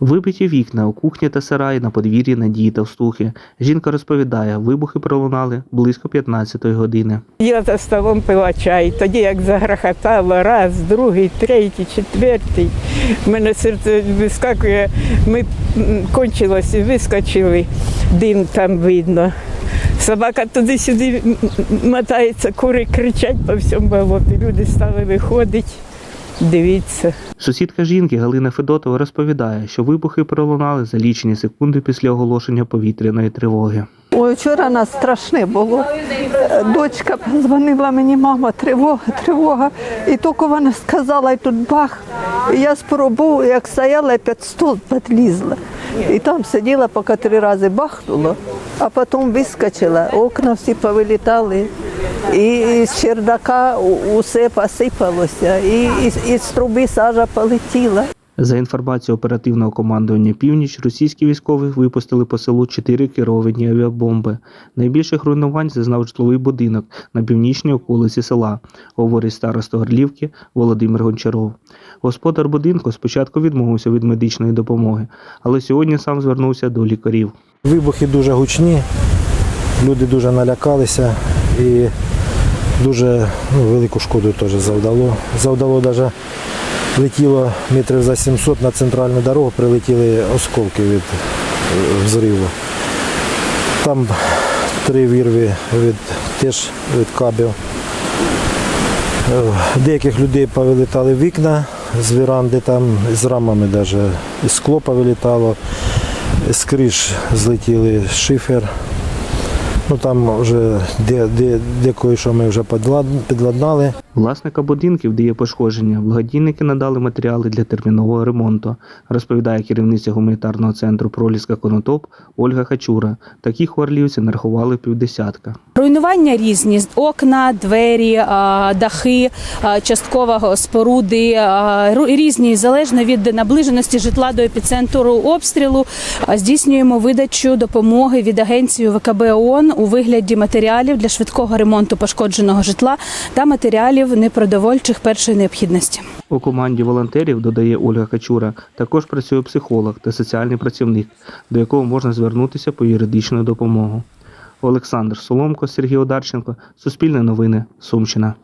Вибиті вікна у кухні та сараї на подвір'ї Надії Товстухи. Жінка розповідає, вибухи пролунали близько 15-ї години. Я за столом пила чай. Тоді як загрохотало, раз, другий, третій, четвертий. В мене серце вискакує. Ми кончилось і вискочили. Дим там видно. Собака туди-сюди мотається, кури кричать по всьому болоту. Люди стали виходити, дивіться. Сусідка жінки Галина Федотова розповідає, що вибухи пролунали за лічені секунди після оголошення повітряної тривоги. Ой, вчора нас страшне було. Дочка позвонила мені, мама, тривога, тривога. І тільки вона сказала, і тут бах. І я спробувала, як стояла, і під стол підлізла. І там сиділа, поки три рази бахнуло, а потім вискочила, окна всі повилітали. І з чердака усе посипалося, і, з труби сажа полетіла. За інформацією оперативного командування Північ, російські військові випустили по селу чотири керовані авіабомби. Найбільших руйнувань зазнав житловий будинок на північній околиці села, говорить староста Горлівки Володимир Гончаров. Господар будинку спочатку відмовився від медичної допомоги, але сьогодні сам звернувся до лікарів. Вибухи дуже гучні, люди дуже налякалися і дуже ну, велику шкоду теж завдало. Завдало навіть летіло метрів за 700 на центральну дорогу, прилетіли осколки від е, взриву. Там три вірви від, теж від кабів. Е, Деяких людей повилітали вікна з веранди, там з рамами навіть і скло повилітало. З криш злетіли шифер. Ну там вже де, де, де кое-що ми вже підлад- підладнали. Власника будинків, де є пошкодження, благодійники надали матеріали для термінового ремонту, розповідає керівниця гуманітарного центру Проліска Конотоп Ольга Хачура. Таких у Орлівці нарахували півдесятка. Руйнування різні: окна, двері, дахи, частково споруди різні, залежно від наближеності житла до епіцентру обстрілу. А, Здійснюємо видачу допомоги від агенції ВКБ ООН у вигляді матеріалів для швидкого ремонту пошкодженого житла та матеріалів непродовольчих першої необхідності. У команді волонтерів, додає Ольга Качура, також працює психолог та соціальний працівник, до якого можна звернутися по юридичну допомогу. Олександр Соломко, Сергій Одарченко, Суспільне новини, Сумщина.